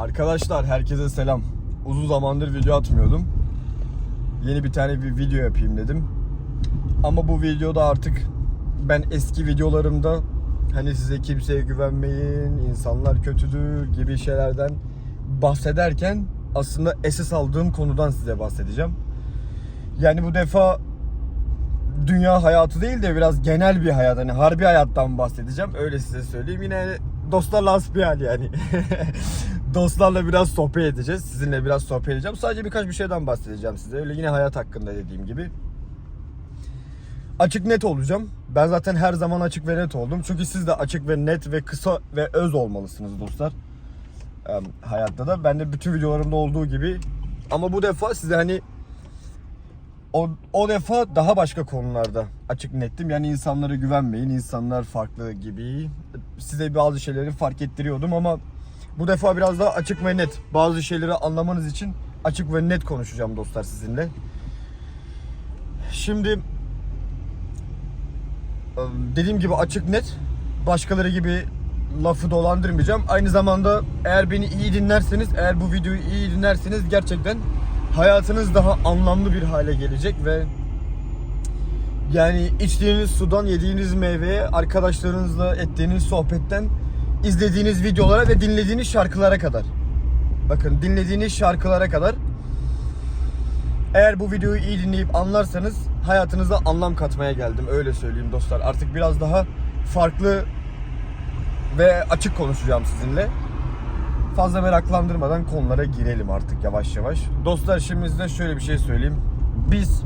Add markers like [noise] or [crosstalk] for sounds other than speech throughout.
Arkadaşlar herkese selam. Uzun zamandır video atmıyordum. Yeni bir tane bir video yapayım dedim. Ama bu videoda artık ben eski videolarımda hani size kimseye güvenmeyin, insanlar kötüdür gibi şeylerden bahsederken aslında esas aldığım konudan size bahsedeceğim. Yani bu defa dünya hayatı değil de biraz genel bir hayat hani harbi hayattan bahsedeceğim öyle size söyleyeyim yine dostlarla hasbihal yani [laughs] dostlarla biraz sohbet edeceğiz. Sizinle biraz sohbet edeceğim. Sadece birkaç bir şeyden bahsedeceğim size. Öyle yine hayat hakkında dediğim gibi. Açık net olacağım. Ben zaten her zaman açık ve net oldum. Çünkü siz de açık ve net ve kısa ve öz olmalısınız dostlar. Em, hayatta da. Ben de bütün videolarımda olduğu gibi. Ama bu defa size hani o, o defa daha başka konularda açık nettim. Yani insanlara güvenmeyin, insanlar farklı gibi. Size bazı şeyleri fark ettiriyordum ama bu defa biraz daha açık ve net. Bazı şeyleri anlamanız için açık ve net konuşacağım dostlar sizinle. Şimdi e, dediğim gibi açık net. Başkaları gibi lafı dolandırmayacağım. Aynı zamanda eğer beni iyi dinlerseniz, eğer bu videoyu iyi dinlerseniz gerçekten hayatınız daha anlamlı bir hale gelecek ve yani içtiğiniz sudan, yediğiniz meyveye, arkadaşlarınızla ettiğiniz sohbetten, izlediğiniz videolara ve dinlediğiniz şarkılara kadar. Bakın dinlediğiniz şarkılara kadar eğer bu videoyu iyi dinleyip anlarsanız hayatınıza anlam katmaya geldim. Öyle söyleyeyim dostlar. Artık biraz daha farklı ve açık konuşacağım sizinle. Fazla meraklandırmadan konulara girelim artık yavaş yavaş. Dostlar şimdi size şöyle bir şey söyleyeyim. Biz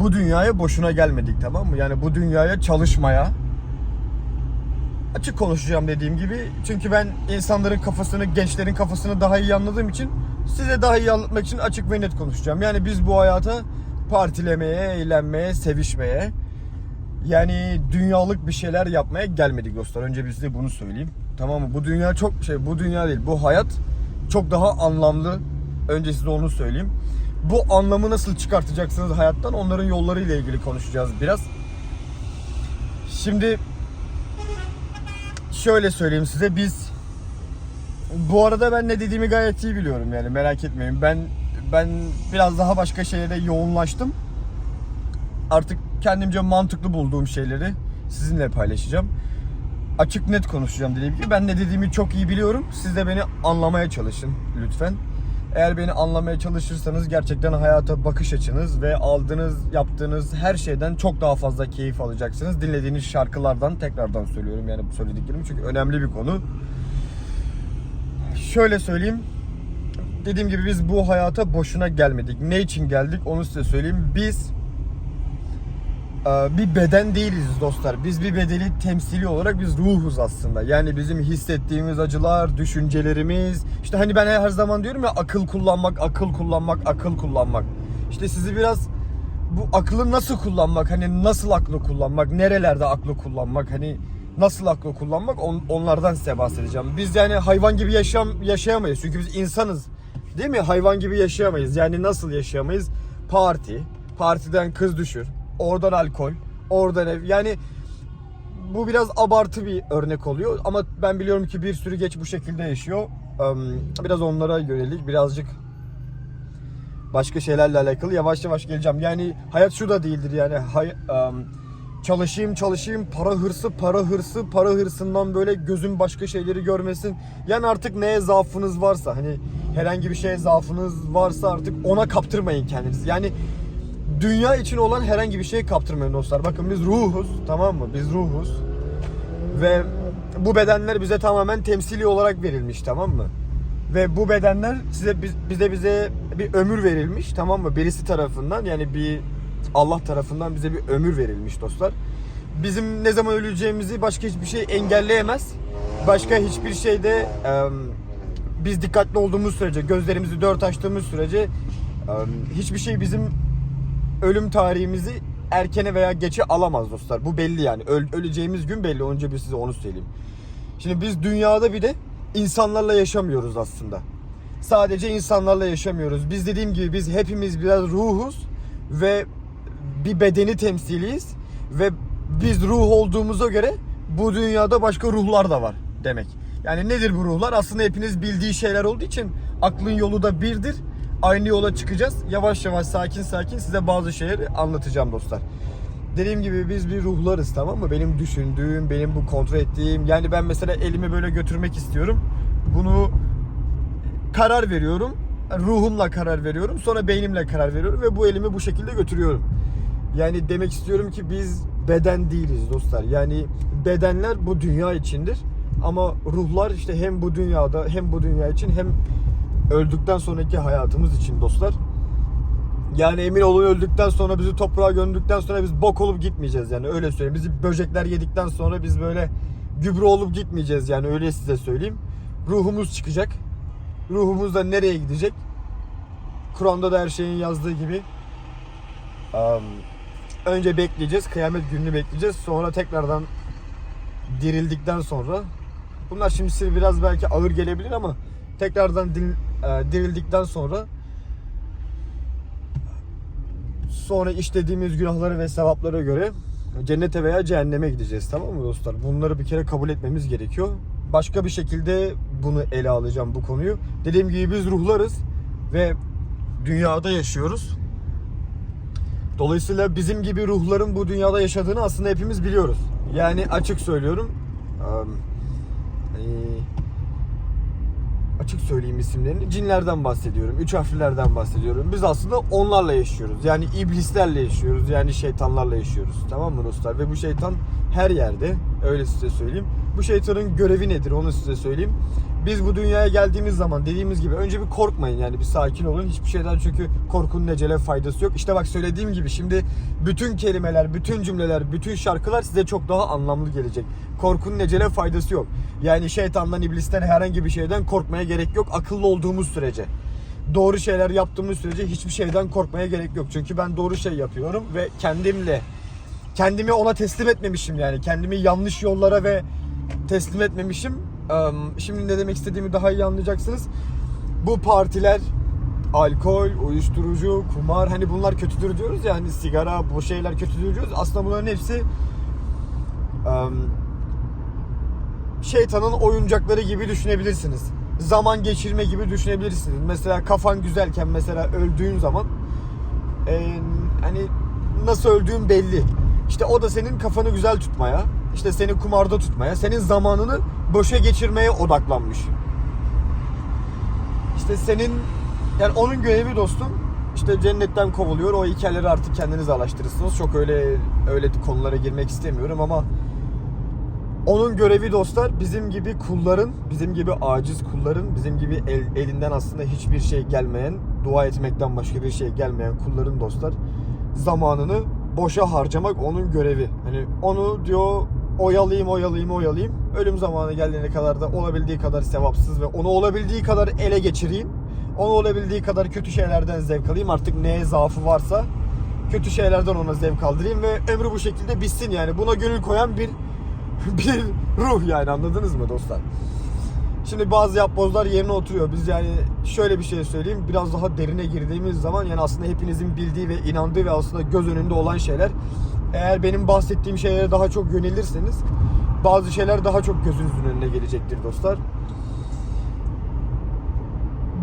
bu dünyaya boşuna gelmedik tamam mı? Yani bu dünyaya çalışmaya açık konuşacağım dediğim gibi. Çünkü ben insanların kafasını, gençlerin kafasını daha iyi anladığım için size daha iyi anlatmak için açık ve net konuşacağım. Yani biz bu hayata partilemeye, eğlenmeye, sevişmeye yani dünyalık bir şeyler yapmaya gelmedik dostlar. Önce bir size bunu söyleyeyim. Tamam mı? Bu dünya çok şey, bu dünya değil. Bu hayat çok daha anlamlı. Önce size onu söyleyeyim. Bu anlamı nasıl çıkartacaksınız hayattan? Onların yollarıyla ilgili konuşacağız biraz. Şimdi şöyle söyleyeyim size biz bu arada ben ne dediğimi gayet iyi biliyorum yani merak etmeyin. Ben ben biraz daha başka şeylere yoğunlaştım. Artık kendimce mantıklı bulduğum şeyleri sizinle paylaşacağım. Açık net konuşacağım dediğim gibi. Ben ne dediğimi çok iyi biliyorum. Siz de beni anlamaya çalışın lütfen. Eğer beni anlamaya çalışırsanız gerçekten hayata bakış açınız ve aldığınız, yaptığınız her şeyden çok daha fazla keyif alacaksınız. Dinlediğiniz şarkılardan tekrardan söylüyorum yani bu söylediklerimi çünkü önemli bir konu. Şöyle söyleyeyim. Dediğim gibi biz bu hayata boşuna gelmedik. Ne için geldik onu size söyleyeyim. Biz bir beden değiliz dostlar. Biz bir bedeli temsili olarak biz ruhuz aslında. Yani bizim hissettiğimiz acılar, düşüncelerimiz. İşte hani ben her zaman diyorum ya akıl kullanmak, akıl kullanmak, akıl kullanmak. İşte sizi biraz bu akılı nasıl kullanmak, hani nasıl aklı kullanmak, nerelerde aklı kullanmak, hani nasıl aklı kullanmak on- onlardan size bahsedeceğim. Biz yani hayvan gibi yaşam yaşayamayız. Çünkü biz insanız. Değil mi? Hayvan gibi yaşayamayız. Yani nasıl yaşayamayız? Parti, partiden kız düşür, oradan alkol, oradan ev. Yani bu biraz abartı bir örnek oluyor ama ben biliyorum ki bir sürü geç bu şekilde yaşıyor. Biraz onlara yönelik birazcık başka şeylerle alakalı yavaş yavaş geleceğim. Yani hayat şu da değildir yani hay, çalışayım çalışayım para hırsı para hırsı para hırsından böyle gözüm başka şeyleri görmesin. Yani artık neye zaafınız varsa hani herhangi bir şeye zaafınız varsa artık ona kaptırmayın kendinizi. Yani dünya için olan herhangi bir şeye kaptırmayın dostlar. Bakın biz ruhuz tamam mı? Biz ruhuz. Ve bu bedenler bize tamamen temsili olarak verilmiş tamam mı? Ve bu bedenler size biz- bize bize bir ömür verilmiş tamam mı? Birisi tarafından yani bir Allah tarafından bize bir ömür verilmiş dostlar. Bizim ne zaman öleceğimizi başka hiçbir şey engelleyemez. Başka hiçbir şeyde em, biz dikkatli olduğumuz sürece, gözlerimizi dört açtığımız sürece em, hiçbir şey bizim ölüm tarihimizi erkene veya geçe alamaz dostlar. Bu belli yani. Öl- öleceğimiz gün belli. Önce bir size onu söyleyeyim. Şimdi biz dünyada bir de insanlarla yaşamıyoruz aslında. Sadece insanlarla yaşamıyoruz. Biz dediğim gibi biz hepimiz biraz ruhuz ve bir bedeni temsiliyiz ve biz ruh olduğumuza göre bu dünyada başka ruhlar da var demek. Yani nedir bu ruhlar? Aslında hepiniz bildiği şeyler olduğu için aklın yolu da birdir. Aynı yola çıkacağız. Yavaş yavaş sakin sakin size bazı şeyleri anlatacağım dostlar. Dediğim gibi biz bir ruhlarız tamam mı? Benim düşündüğüm, benim bu kontrol ettiğim. Yani ben mesela elimi böyle götürmek istiyorum. Bunu karar veriyorum. Ruhumla karar veriyorum. Sonra beynimle karar veriyorum ve bu elimi bu şekilde götürüyorum. Yani demek istiyorum ki biz beden değiliz dostlar. Yani bedenler bu dünya içindir. Ama ruhlar işte hem bu dünyada hem bu dünya için hem öldükten sonraki hayatımız için dostlar. Yani emin olun öldükten sonra bizi toprağa gömdükten sonra biz bok olup gitmeyeceğiz yani öyle söyleyeyim. Bizi böcekler yedikten sonra biz böyle gübre olup gitmeyeceğiz yani öyle size söyleyeyim. Ruhumuz çıkacak. Ruhumuz da nereye gidecek? Kur'an'da da her şeyin yazdığı gibi um, önce bekleyeceğiz. Kıyamet gününü bekleyeceğiz. Sonra tekrardan dirildikten sonra bunlar şimdi size biraz belki ağır gelebilir ama tekrardan dil- e, dirildikten sonra sonra işlediğimiz günahları ve sevaplara göre cennete veya cehenneme gideceğiz tamam mı dostlar? Bunları bir kere kabul etmemiz gerekiyor. Başka bir şekilde bunu ele alacağım bu konuyu. Dediğim gibi biz ruhlarız ve dünyada yaşıyoruz. Dolayısıyla bizim gibi ruhların bu dünyada yaşadığını aslında hepimiz biliyoruz. Yani açık söylüyorum. Açık söyleyeyim isimlerini. Cinlerden bahsediyorum. Üç harflilerden bahsediyorum. Biz aslında onlarla yaşıyoruz. Yani iblislerle yaşıyoruz. Yani şeytanlarla yaşıyoruz. Tamam mı dostlar? Ve bu şeytan her yerde. Öyle size söyleyeyim. Bu şeytanın görevi nedir onu size söyleyeyim. Biz bu dünyaya geldiğimiz zaman dediğimiz gibi önce bir korkmayın yani bir sakin olun. Hiçbir şeyden çünkü korkunun necele faydası yok. İşte bak söylediğim gibi şimdi bütün kelimeler, bütün cümleler, bütün şarkılar size çok daha anlamlı gelecek. Korkunun necele faydası yok. Yani şeytandan, iblisten herhangi bir şeyden korkmaya gerek yok akıllı olduğumuz sürece. Doğru şeyler yaptığımız sürece hiçbir şeyden korkmaya gerek yok. Çünkü ben doğru şey yapıyorum ve kendimle kendimi ona teslim etmemişim yani. Kendimi yanlış yollara ve teslim etmemişim. Şimdi ne demek istediğimi daha iyi anlayacaksınız. Bu partiler alkol, uyuşturucu, kumar hani bunlar kötüdür diyoruz ya hani sigara bu şeyler kötüdür diyoruz. Aslında bunların hepsi şeytanın oyuncakları gibi düşünebilirsiniz. Zaman geçirme gibi düşünebilirsiniz. Mesela kafan güzelken mesela öldüğün zaman hani nasıl öldüğün belli. İşte o da senin kafanı güzel tutmaya, işte seni kumarda tutmaya, senin zamanını boşa geçirmeye odaklanmış. İşte senin yani onun görevi dostum işte cennetten kovuluyor. O hikayeleri artık kendiniz araştırırsınız. Çok öyle öyle konulara girmek istemiyorum ama onun görevi dostlar bizim gibi kulların, bizim gibi aciz kulların, bizim gibi el- elinden aslında hiçbir şey gelmeyen, dua etmekten başka bir şey gelmeyen kulların dostlar zamanını boşa harcamak onun görevi. Hani onu diyor oyalayayım, oyalayayım, oyalayayım. Ölüm zamanı geldiğine kadar da olabildiği kadar sevapsız ve onu olabildiği kadar ele geçireyim. Onu olabildiği kadar kötü şeylerden zevk alayım. Artık neye zaafı varsa kötü şeylerden ona zevk aldırayım ve ömrü bu şekilde bitsin yani. Buna gönül koyan bir [laughs] bir ruh yani anladınız mı dostlar? Şimdi bazı yapbozlar yerine oturuyor. Biz yani şöyle bir şey söyleyeyim. Biraz daha derine girdiğimiz zaman yani aslında hepinizin bildiği ve inandığı ve aslında göz önünde olan şeyler. Eğer benim bahsettiğim şeylere daha çok yönelirseniz bazı şeyler daha çok gözünüzün önüne gelecektir dostlar.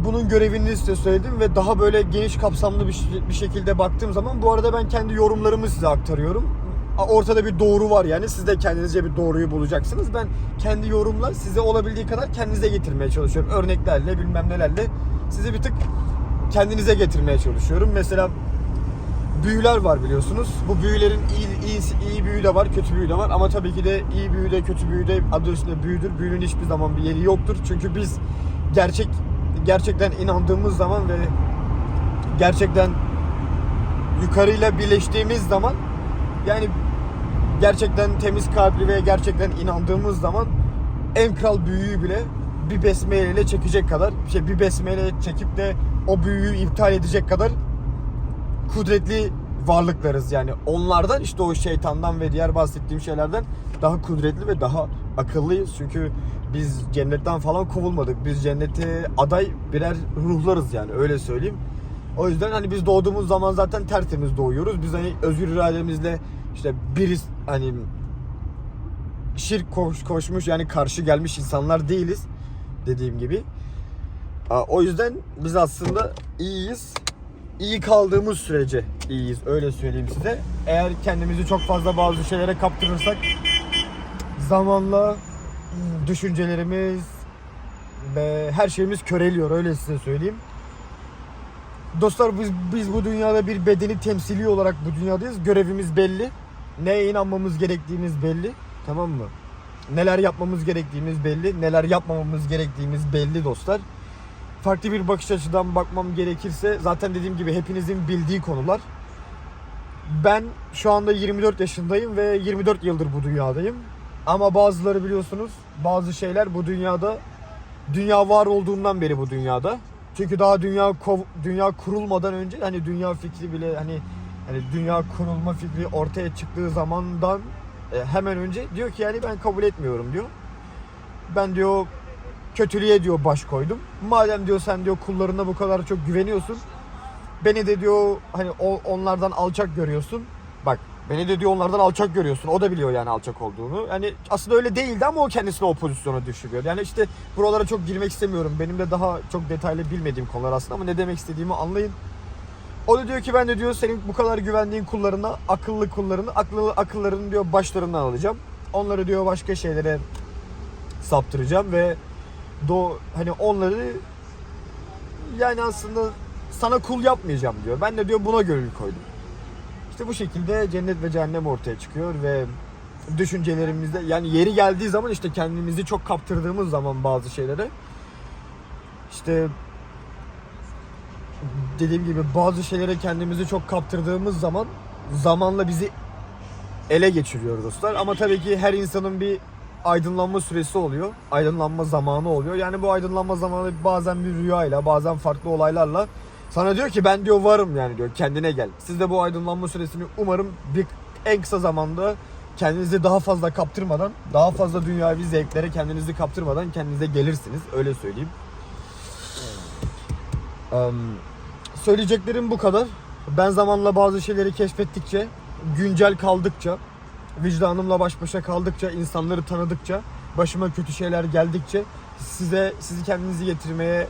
Bunun görevini size söyledim ve daha böyle geniş kapsamlı bir, bir şekilde baktığım zaman bu arada ben kendi yorumlarımı size aktarıyorum. Ortada bir doğru var yani siz de kendinizce bir doğruyu bulacaksınız. Ben kendi yorumlar size olabildiği kadar kendinize getirmeye çalışıyorum. Örneklerle bilmem nelerle sizi bir tık kendinize getirmeye çalışıyorum. Mesela büyüler var biliyorsunuz. Bu büyülerin iyi, iyi, iyi büyü de var, kötü büyü de var. Ama tabii ki de iyi büyü de kötü büyü de adı üstünde büyüdür. Büyünün hiçbir zaman bir yeri yoktur. Çünkü biz gerçek gerçekten inandığımız zaman ve gerçekten yukarıyla birleştiğimiz zaman yani gerçekten temiz kalpli ve gerçekten inandığımız zaman en kral büyüyü bile bir besmeleyle çekecek kadar şey bir besmele çekip de o büyüyü iptal edecek kadar kudretli varlıklarız. Yani onlardan işte o şeytandan ve diğer bahsettiğim şeylerden daha kudretli ve daha akıllıyız. Çünkü biz cennetten falan kovulmadık. Biz cennete aday birer ruhlarız yani öyle söyleyeyim o yüzden hani biz doğduğumuz zaman zaten tertemiz doğuyoruz biz hani özgür irademizle işte biriz hani şirk koş, koşmuş yani karşı gelmiş insanlar değiliz dediğim gibi. O yüzden biz aslında iyiyiz. İyi kaldığımız sürece iyiyiz öyle söyleyeyim size. Eğer kendimizi çok fazla bazı şeylere kaptırırsak zamanla düşüncelerimiz ve her şeyimiz köreliyor öyle size söyleyeyim. Dostlar biz, biz bu dünyada bir bedeni temsili olarak bu dünyadayız. Görevimiz belli. Neye inanmamız gerektiğimiz belli. Tamam mı? Neler yapmamız gerektiğimiz belli. Neler yapmamamız gerektiğimiz belli dostlar. Farklı bir bakış açıdan bakmam gerekirse zaten dediğim gibi hepinizin bildiği konular. Ben şu anda 24 yaşındayım ve 24 yıldır bu dünyadayım. Ama bazıları biliyorsunuz bazı şeyler bu dünyada dünya var olduğundan beri bu dünyada. Çünkü daha dünya dünya kurulmadan önce hani dünya fikri bile hani hani dünya kurulma fikri ortaya çıktığı zamandan e, hemen önce diyor ki yani ben kabul etmiyorum diyor. Ben diyor kötülüğe diyor baş koydum. Madem diyor sen diyor kullarına bu kadar çok güveniyorsun. Beni de diyor hani onlardan alçak görüyorsun. Bak beni de diyor onlardan alçak görüyorsun. O da biliyor yani alçak olduğunu. Yani aslında öyle değildi ama o kendisini o pozisyona düşürüyor. Yani işte buralara çok girmek istemiyorum. Benim de daha çok detaylı bilmediğim konular aslında ama ne demek istediğimi anlayın. O da diyor ki ben de diyor senin bu kadar güvendiğin kullarına, akıllı kullarını, akıllı akıllarını diyor başlarından alacağım. Onları diyor başka şeylere saptıracağım ve do hani onları yani aslında sana kul yapmayacağım diyor. Ben de diyor buna gönül koydum. İşte bu şekilde cennet ve cehennem ortaya çıkıyor ve düşüncelerimizde yani yeri geldiği zaman işte kendimizi çok kaptırdığımız zaman bazı şeylere işte dediğim gibi bazı şeylere kendimizi çok kaptırdığımız zaman zamanla bizi ele geçiriyor dostlar. Ama tabii ki her insanın bir aydınlanma süresi oluyor. Aydınlanma zamanı oluyor. Yani bu aydınlanma zamanı bazen bir rüyayla, bazen farklı olaylarla sana diyor ki ben diyor varım yani diyor. Kendine gel. Siz de bu aydınlanma süresini umarım bir en kısa zamanda kendinizi daha fazla kaptırmadan, daha fazla dünyavi zevklere kendinizi kaptırmadan kendinize gelirsiniz. Öyle söyleyeyim. Em, söyleyeceklerim bu kadar. Ben zamanla bazı şeyleri keşfettikçe, güncel kaldıkça, vicdanımla baş başa kaldıkça, insanları tanıdıkça, başıma kötü şeyler geldikçe size sizi kendinizi getirmeye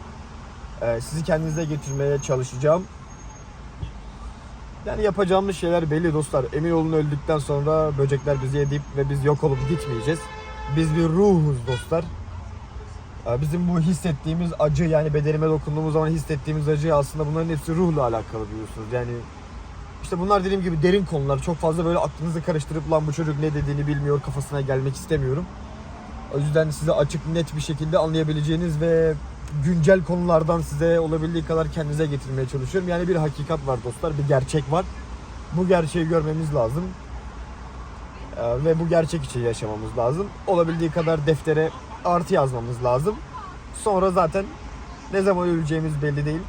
e, sizi kendinize getirmeye çalışacağım. Yani yapacağımız şeyler belli dostlar. Emin olun öldükten sonra böcekler bizi yedip ve biz yok olup gitmeyeceğiz. Biz bir ruhuz dostlar. Ee, Bizim bu hissettiğimiz acı yani bedenime dokunduğumuz zaman hissettiğimiz acı aslında bunların hepsi ruhla alakalı biliyorsunuz. Yani işte bunlar dediğim gibi derin konular. Çok fazla böyle aklınızı karıştırıp lan bu çocuk ne dediğini bilmiyor kafasına gelmek istemiyorum. O yüzden size açık net bir şekilde anlayabileceğiniz ve güncel konulardan size olabildiği kadar kendinize getirmeye çalışıyorum. Yani bir hakikat var dostlar, bir gerçek var. Bu gerçeği görmemiz lazım. Ee, ve bu gerçek için yaşamamız lazım. Olabildiği kadar deftere artı yazmamız lazım. Sonra zaten ne zaman öleceğimiz belli değil.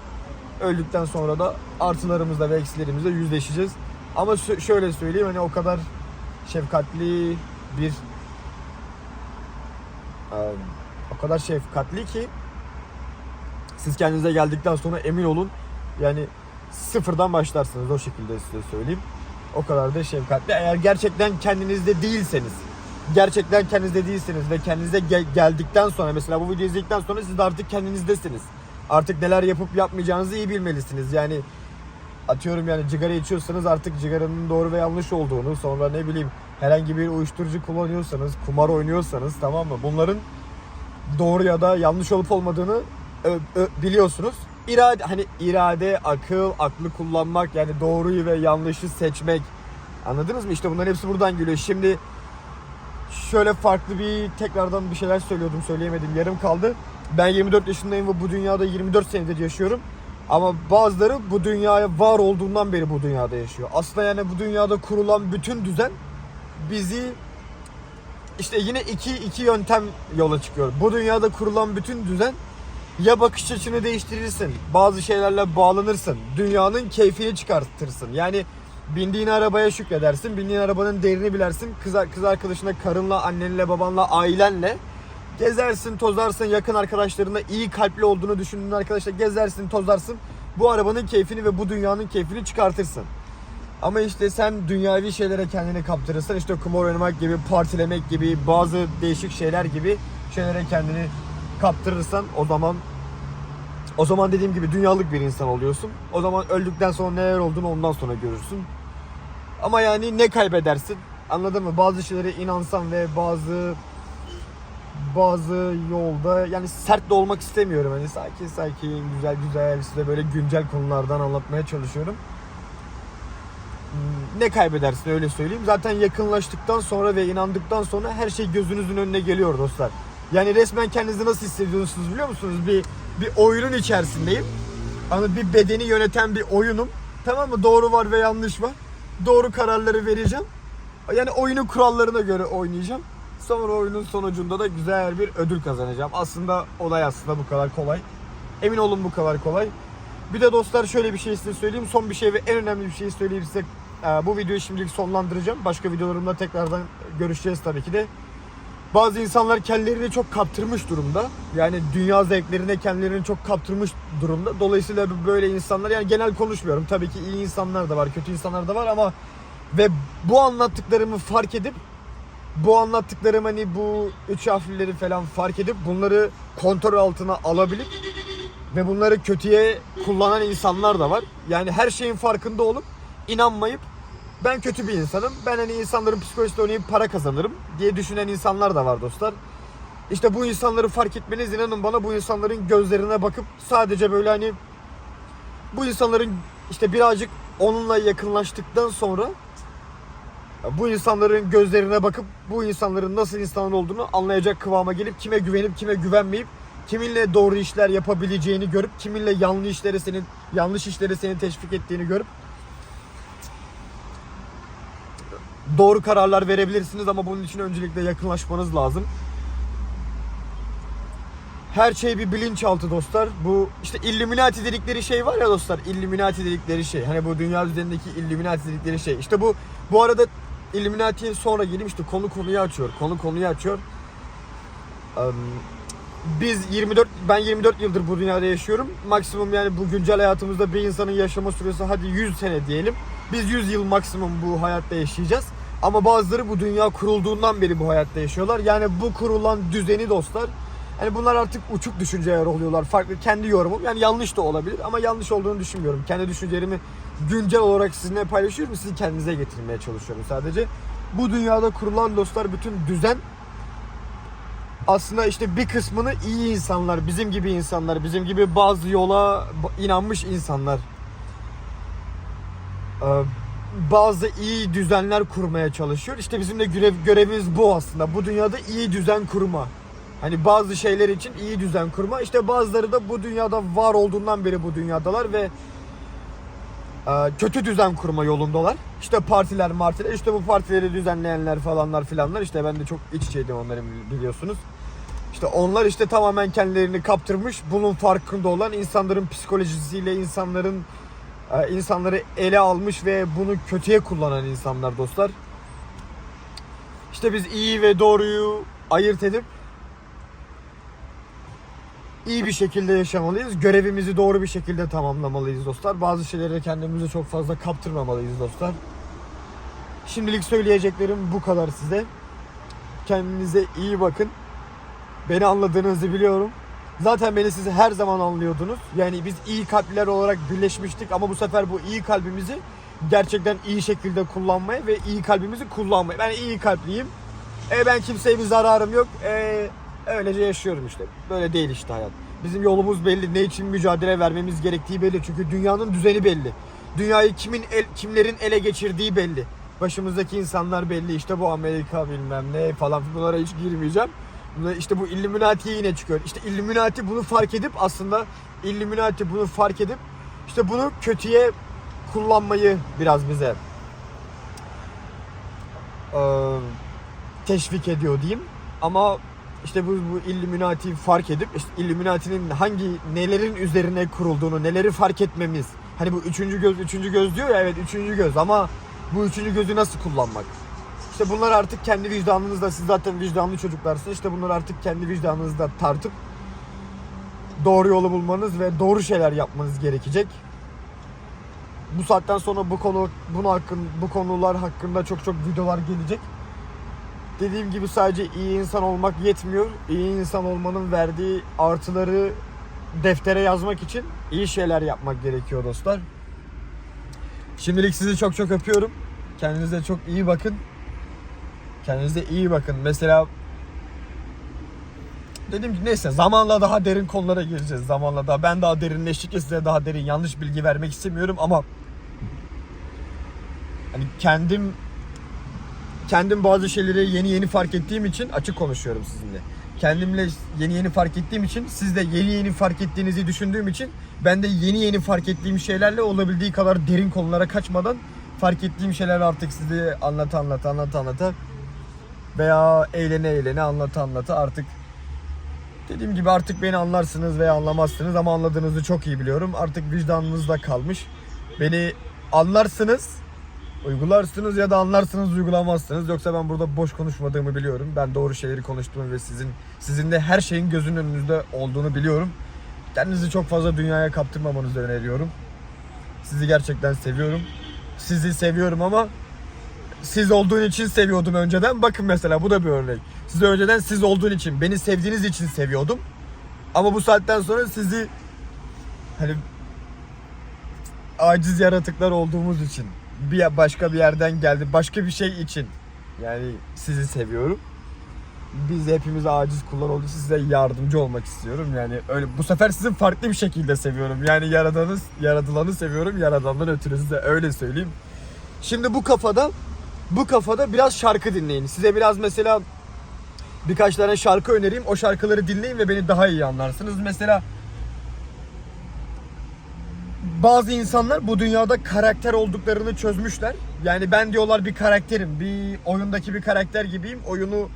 Öldükten sonra da artılarımızla ve eksilerimizle yüzleşeceğiz. Ama şö- şöyle söyleyeyim hani o kadar şefkatli bir e, o kadar şefkatli ki siz kendinize geldikten sonra emin olun yani sıfırdan başlarsınız o şekilde size söyleyeyim. O kadar da şefkatli. Eğer gerçekten kendinizde değilseniz, gerçekten kendinizde değilseniz ve kendinize gel- geldikten sonra mesela bu videoyu izledikten sonra siz de artık kendinizdesiniz. Artık neler yapıp yapmayacağınızı iyi bilmelisiniz. Yani atıyorum yani sigara içiyorsanız artık sigaranın doğru ve yanlış olduğunu sonra ne bileyim herhangi bir uyuşturucu kullanıyorsanız, kumar oynuyorsanız tamam mı? Bunların doğru ya da yanlış olup olmadığını biliyorsunuz. İrade hani irade, akıl, aklı kullanmak yani doğruyu ve yanlışı seçmek. Anladınız mı? İşte bunların hepsi buradan geliyor. Şimdi şöyle farklı bir tekrardan bir şeyler söylüyordum söyleyemedim yarım kaldı. Ben 24 yaşındayım ve bu dünyada 24 senedir yaşıyorum. Ama bazıları bu dünyaya var olduğundan beri bu dünyada yaşıyor. Aslında yani bu dünyada kurulan bütün düzen bizi işte yine iki, iki yöntem yola çıkıyor. Bu dünyada kurulan bütün düzen ya bakış açını değiştirirsin, bazı şeylerle bağlanırsın, dünyanın keyfini çıkartırsın. Yani bindiğin arabaya şükredersin, bindiğin arabanın değerini bilersin, kız, kız arkadaşına, karınla, annenle, babanla, ailenle gezersin, tozarsın, yakın arkadaşlarınla iyi kalpli olduğunu düşündüğün arkadaşla gezersin, tozarsın. Bu arabanın keyfini ve bu dünyanın keyfini çıkartırsın. Ama işte sen dünyavi şeylere kendini kaptırırsan işte kumar oynamak gibi, partilemek gibi, bazı değişik şeyler gibi şeylere kendini kaptırırsan o zaman o zaman dediğim gibi dünyalık bir insan oluyorsun. O zaman öldükten sonra neler olduğunu ondan sonra görürsün. Ama yani ne kaybedersin? Anladın mı? Bazı şeylere inansan ve bazı bazı yolda yani sert de olmak istemiyorum. Hani sakin sakin, güzel güzel size böyle güncel konulardan anlatmaya çalışıyorum. Hmm, Ne kaybedersin öyle söyleyeyim. Zaten yakınlaştıktan sonra ve inandıktan sonra her şey gözünüzün önüne geliyor dostlar. Yani resmen kendinizi nasıl hissediyorsunuz biliyor musunuz? Bir bir oyunun içerisindeyim. Ama bir bedeni yöneten bir oyunum. Tamam mı? Doğru var ve yanlış var. Doğru kararları vereceğim. Yani oyunun kurallarına göre oynayacağım. Sonra oyunun sonucunda da güzel bir ödül kazanacağım. Aslında olay aslında bu kadar kolay. Emin olun bu kadar kolay. Bir de dostlar şöyle bir şey size söyleyeyim. Son bir şey ve en önemli bir şeyi söyleyeyim size. Ee, Bu videoyu şimdilik sonlandıracağım. Başka videolarımda tekrardan görüşeceğiz tabii ki de. Bazı insanlar kendilerini çok kaptırmış durumda. Yani dünya zevklerine kendilerini çok kaptırmış durumda. Dolayısıyla böyle insanlar yani genel konuşmuyorum. Tabii ki iyi insanlar da var, kötü insanlar da var ama ve bu anlattıklarımı fark edip bu anlattıklarım hani bu üç harflileri falan fark edip bunları kontrol altına alabilip ve bunları kötüye kullanan insanlar da var. Yani her şeyin farkında olup inanmayıp ben kötü bir insanım. Ben hani insanların psikolojisiyle oynayıp para kazanırım diye düşünen insanlar da var dostlar. İşte bu insanları fark etmeniz inanın bana bu insanların gözlerine bakıp sadece böyle hani bu insanların işte birazcık onunla yakınlaştıktan sonra bu insanların gözlerine bakıp bu insanların nasıl insanlar olduğunu anlayacak kıvama gelip kime güvenip kime güvenmeyip kiminle doğru işler yapabileceğini görüp kiminle yanlış işleri senin yanlış işleri seni teşvik ettiğini görüp doğru kararlar verebilirsiniz ama bunun için öncelikle yakınlaşmanız lazım. Her şey bir bilinçaltı dostlar. Bu işte Illuminati dedikleri şey var ya dostlar. Illuminati dedikleri şey. Hani bu dünya üzerindeki Illuminati dedikleri şey. İşte bu bu arada Illuminati'ye sonra geleyim işte konu konuyu açıyor. Konu konuyu açıyor. Biz 24 ben 24 yıldır bu dünyada yaşıyorum. Maksimum yani bu güncel hayatımızda bir insanın yaşama süresi hadi 100 sene diyelim. Biz 100 yıl maksimum bu hayatta yaşayacağız. Ama bazıları bu dünya kurulduğundan beri bu hayatta yaşıyorlar. Yani bu kurulan düzeni dostlar yani bunlar artık uçuk düşünceler oluyorlar. Farklı kendi yorumum. Yani yanlış da olabilir ama yanlış olduğunu düşünmüyorum. Kendi düşüncelerimi güncel olarak sizinle paylaşıyorum. Sizi kendinize getirmeye çalışıyorum sadece. Bu dünyada kurulan dostlar bütün düzen aslında işte bir kısmını iyi insanlar, bizim gibi insanlar, bizim gibi bazı yola inanmış insanlar bazı iyi düzenler kurmaya çalışıyor. İşte bizim de görev, görevimiz bu aslında. Bu dünyada iyi düzen kurma. Hani bazı şeyler için iyi düzen kurma. İşte bazıları da bu dünyada var olduğundan beri bu dünyadalar ve e, kötü düzen kurma yolundalar. İşte partiler, martiler, işte bu partileri düzenleyenler falanlar filanlar. İşte ben de çok iç içeydim onların biliyorsunuz. İşte onlar işte tamamen kendilerini kaptırmış. Bunun farkında olan insanların psikolojisiyle insanların insanları ele almış ve bunu kötüye kullanan insanlar dostlar. İşte biz iyi ve doğruyu ayırt edip iyi bir şekilde yaşamalıyız. Görevimizi doğru bir şekilde tamamlamalıyız dostlar. Bazı şeylere kendimizi çok fazla kaptırmamalıyız dostlar. Şimdilik söyleyeceklerim bu kadar size. Kendinize iyi bakın. Beni anladığınızı biliyorum. Zaten beni siz her zaman anlıyordunuz. Yani biz iyi kalpliler olarak birleşmiştik ama bu sefer bu iyi kalbimizi gerçekten iyi şekilde kullanmaya ve iyi kalbimizi kullanmaya. Ben iyi kalpliyim. E ben kimseye bir zararım yok. E öylece yaşıyorum işte. Böyle değil işte hayat. Bizim yolumuz belli. Ne için mücadele vermemiz gerektiği belli. Çünkü dünyanın düzeni belli. Dünyayı kimin el, kimlerin ele geçirdiği belli. Başımızdaki insanlar belli. İşte bu Amerika bilmem ne falan bunlara hiç girmeyeceğim. İşte bu Illuminati'ye yine çıkıyor. İşte Illuminati bunu fark edip aslında Illuminati bunu fark edip işte bunu kötüye kullanmayı biraz bize eee, teşvik ediyor diyeyim. Ama işte bu, bu Illuminati'yi fark edip işte Illuminati'nin hangi nelerin üzerine kurulduğunu, neleri fark etmemiz. Hani bu üçüncü göz, üçüncü göz diyor ya evet üçüncü göz ama bu üçüncü gözü nasıl kullanmak? İşte bunlar artık kendi vicdanınızda, siz zaten vicdanlı çocuklarsınız. İşte bunları artık kendi vicdanınızda tartıp doğru yolu bulmanız ve doğru şeyler yapmanız gerekecek. bu saatten sonra bu konu bunu hakkın bu konular hakkında çok çok videolar gelecek. Dediğim gibi sadece iyi insan olmak yetmiyor. İyi insan olmanın verdiği artıları deftere yazmak için iyi şeyler yapmak gerekiyor dostlar. Şimdilik sizi çok çok öpüyorum. Kendinize çok iyi bakın. Kendinize iyi bakın. Mesela Dediğim gibi neyse zamanla daha derin konulara gireceğiz. Zamanla daha ben daha derinleştikçe size daha derin yanlış bilgi vermek istemiyorum ama hani kendim kendim bazı şeyleri yeni yeni fark ettiğim için açık konuşuyorum sizinle. Kendimle yeni yeni fark ettiğim için siz de yeni yeni fark ettiğinizi düşündüğüm için ben de yeni yeni fark ettiğim şeylerle olabildiği kadar derin konulara kaçmadan fark ettiğim şeyler artık size anlata anlata anlata anlata veya eğlene eğlene anlata anlata artık Dediğim gibi artık beni anlarsınız veya anlamazsınız ama anladığınızı çok iyi biliyorum. Artık vicdanınızda kalmış. Beni anlarsınız, uygularsınız ya da anlarsınız, uygulamazsınız. Yoksa ben burada boş konuşmadığımı biliyorum. Ben doğru şeyleri konuştuğumu ve sizin sizin de her şeyin gözünün önünüzde olduğunu biliyorum. Kendinizi çok fazla dünyaya kaptırmamanızı öneriyorum. Sizi gerçekten seviyorum. Sizi seviyorum ama siz olduğun için seviyordum önceden. Bakın mesela bu da bir örnek. Sizi önceden siz olduğun için, beni sevdiğiniz için seviyordum. Ama bu saatten sonra sizi hani aciz yaratıklar olduğumuz için bir başka bir yerden geldi, başka bir şey için yani sizi seviyorum. Biz hepimiz aciz kullar olduğu için size yardımcı olmak istiyorum. Yani öyle bu sefer sizi farklı bir şekilde seviyorum. Yani yaradanı, yaradılanı seviyorum. Yaradandan ötürü size öyle söyleyeyim. Şimdi bu kafada bu kafada biraz şarkı dinleyin. Size biraz mesela birkaç tane şarkı önereyim. O şarkıları dinleyin ve beni daha iyi anlarsınız. Mesela bazı insanlar bu dünyada karakter olduklarını çözmüşler. Yani ben diyorlar bir karakterim, bir oyundaki bir karakter gibiyim, oyunu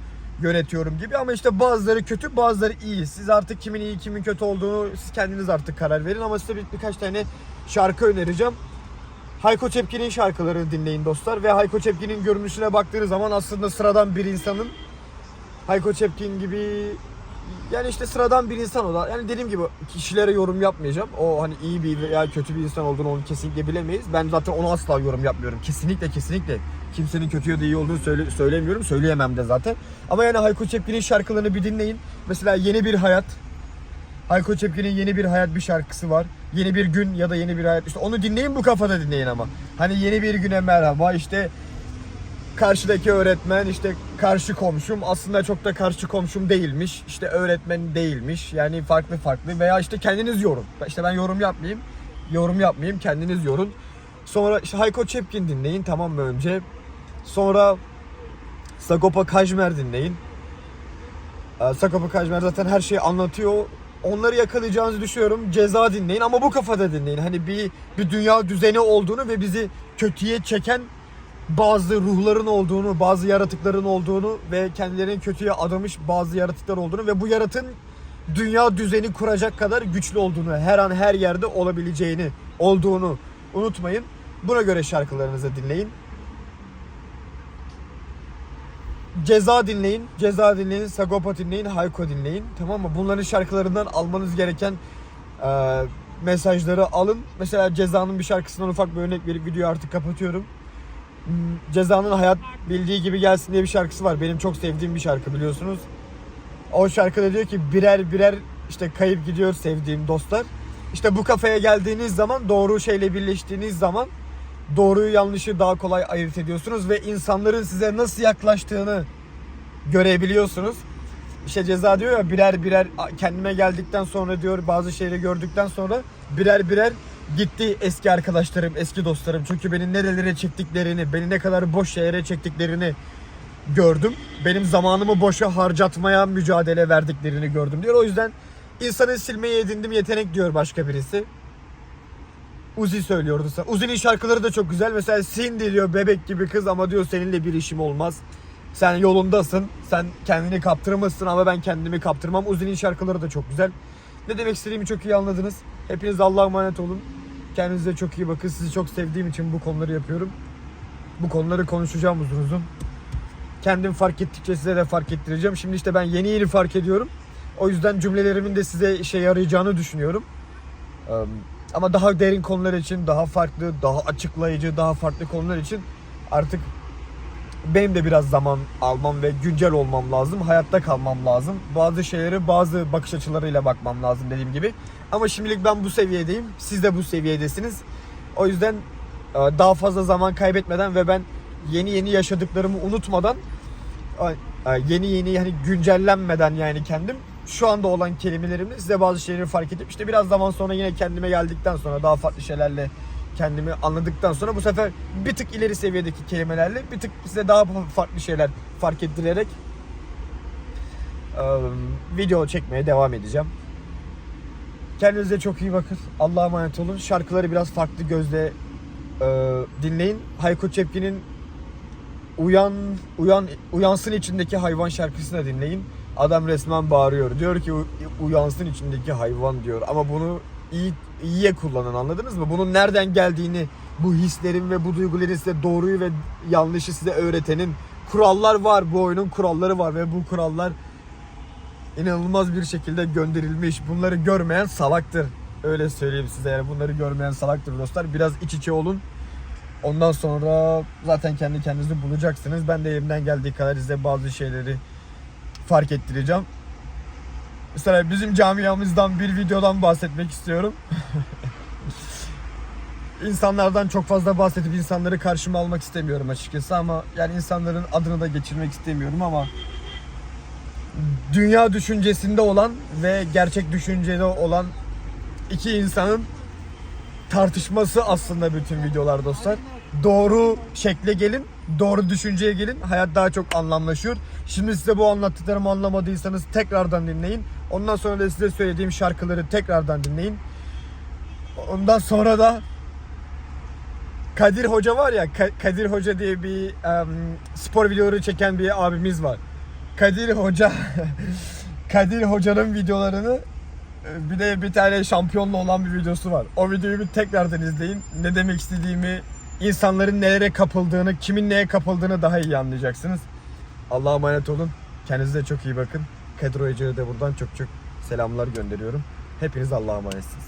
yönetiyorum gibi ama işte bazıları kötü, bazıları iyi. Siz artık kimin iyi, kimin kötü olduğunu siz kendiniz artık karar verin ama size bir, birkaç tane şarkı önereceğim. Hayko Cepkin'in şarkılarını dinleyin dostlar ve Hayko Cepkin'in görünüşüne baktığınız zaman aslında sıradan bir insanın Hayko Cepkin gibi yani işte sıradan bir insan o da. Yani dediğim gibi kişilere yorum yapmayacağım. O hani iyi bir veya kötü bir insan olduğunu onu kesinlikle bilemeyiz. Ben zaten onu asla yorum yapmıyorum. Kesinlikle kesinlikle kimsenin kötü ya da iyi olduğunu söyle, söylemiyorum. Söyleyemem de zaten. Ama yani Hayko Cepkin'in şarkılarını bir dinleyin. Mesela Yeni Bir Hayat. Hayko Cepkin'in Yeni Bir Hayat bir şarkısı var. Yeni bir gün ya da yeni bir hayat. İşte onu dinleyin bu kafada dinleyin ama. Hani yeni bir güne merhaba işte karşıdaki öğretmen işte karşı komşum aslında çok da karşı komşum değilmiş. İşte öğretmen değilmiş. Yani farklı farklı veya işte kendiniz yorum. İşte ben yorum yapmayayım. Yorum yapmayayım kendiniz yorun. Sonra işte Hayko Cepkin dinleyin tamam mı önce. Sonra Sagopa Kajmer dinleyin. Ee, Sagopa Kajmer zaten her şeyi anlatıyor. Onları yakalayacağınızı düşünüyorum. Ceza dinleyin ama bu kafada dinleyin. Hani bir bir dünya düzeni olduğunu ve bizi kötüye çeken bazı ruhların olduğunu, bazı yaratıkların olduğunu ve kendilerini kötüye adamış bazı yaratıklar olduğunu ve bu yaratığın dünya düzeni kuracak kadar güçlü olduğunu, her an her yerde olabileceğini, olduğunu unutmayın. Buna göre şarkılarınızı dinleyin. Ceza dinleyin, Ceza dinleyin, Sagopa dinleyin, Hayko dinleyin. Tamam mı? Bunların şarkılarından almanız gereken e, mesajları alın. Mesela Ceza'nın bir şarkısından ufak bir örnek verip videoyu artık kapatıyorum. Hmm, Ceza'nın Hayat Bildiği Gibi Gelsin diye bir şarkısı var. Benim çok sevdiğim bir şarkı biliyorsunuz. O şarkıda diyor ki birer birer işte kayıp gidiyor sevdiğim dostlar. İşte bu kafaya geldiğiniz zaman doğru şeyle birleştiğiniz zaman doğruyu yanlışı daha kolay ayırt ediyorsunuz ve insanların size nasıl yaklaştığını görebiliyorsunuz. İşte ceza diyor ya birer birer kendime geldikten sonra diyor bazı şeyleri gördükten sonra birer birer gitti eski arkadaşlarım, eski dostlarım. Çünkü beni nerelere çektiklerini, beni ne kadar boş yere çektiklerini gördüm. Benim zamanımı boşa harcatmaya mücadele verdiklerini gördüm diyor. O yüzden insanı silmeyi edindim yetenek diyor başka birisi. Uzi söylüyordu sen. Uzi'nin şarkıları da çok güzel. Mesela Cindy diyor bebek gibi kız ama diyor seninle bir işim olmaz. Sen yolundasın. Sen kendini kaptırmışsın ama ben kendimi kaptırmam. Uzi'nin şarkıları da çok güzel. Ne demek istediğimi çok iyi anladınız. Hepiniz Allah'a emanet olun. Kendinize çok iyi bakın. Sizi çok sevdiğim için bu konuları yapıyorum. Bu konuları konuşacağım uzun uzun. Kendim fark ettikçe size de fark ettireceğim. Şimdi işte ben yeni yeni fark ediyorum. O yüzden cümlelerimin de size işe yarayacağını düşünüyorum. Eee, Ama daha derin konular için, daha farklı, daha açıklayıcı, daha farklı konular için artık benim de biraz zaman almam ve güncel olmam lazım. Hayatta kalmam lazım. Bazı şeyleri bazı bakış açılarıyla bakmam lazım dediğim gibi. Ama şimdilik ben bu seviyedeyim. Siz de bu seviyedesiniz. O yüzden e, daha fazla zaman kaybetmeden ve ben yeni yeni yaşadıklarımı unutmadan yeni yeni yani güncellenmeden yani kendim şu anda olan kelimelerimle size bazı şeyleri fark edip işte biraz zaman sonra yine kendime geldikten sonra daha farklı şeylerle kendimi anladıktan sonra bu sefer bir tık ileri seviyedeki kelimelerle bir tık size daha farklı şeyler fark ettirerek video çekmeye devam edeceğim. Kendinize çok iyi bakın. Allah'a emanet olun. Şarkıları biraz farklı gözle dinleyin. Hayko Cepkin'in Uyan uyan uyansın içindeki hayvan şarkısını da dinleyin. Adam resmen bağırıyor. Diyor ki "U- uyansın içindeki hayvan diyor. Ama bunu iyi iyiye kullanın anladınız mı? Bunun nereden geldiğini, bu hislerin ve bu duyguların size doğruyu ve yanlışı size öğretenin kurallar var. Bu oyunun kuralları var ve bu kurallar inanılmaz bir şekilde gönderilmiş. Bunları görmeyen salaktır. Öyle söyleyeyim size yani bunları görmeyen salaktır dostlar. Biraz iç içe olun. Ondan sonra zaten kendi kendinizi bulacaksınız. Ben de elimden geldiği kadar size bazı şeyleri fark ettireceğim. Mesela bizim camiamızdan bir videodan bahsetmek istiyorum. [laughs] İnsanlardan çok fazla bahsedip insanları karşıma almak istemiyorum açıkçası ama yani insanların adını da geçirmek istemiyorum ama dünya düşüncesinde olan ve gerçek düşüncede olan iki insanın tartışması aslında bütün videolar dostlar. Doğru şekle gelin, doğru düşünceye gelin. Hayat daha çok anlamlaşıyor. Şimdi size bu anlattıklarımı anlamadıysanız tekrardan dinleyin. Ondan sonra da size söylediğim şarkıları tekrardan dinleyin. Ondan sonra da Kadir Hoca var ya, Ka- Kadir Hoca diye bir em, spor videoları çeken bir abimiz var. Kadir Hoca [laughs] Kadir Hoca'nın videolarını e, bir de bir tane şampiyonla olan bir videosu var. O videoyu bir tekrardan izleyin. Ne demek istediğimi, insanların nelere kapıldığını, kimin neye kapıldığını daha iyi anlayacaksınız. Allah'a emanet olun. Kendinize çok iyi bakın. Kadir Hoca'ya da buradan çok çok selamlar gönderiyorum. Hepiniz Allah'a emanetsiniz.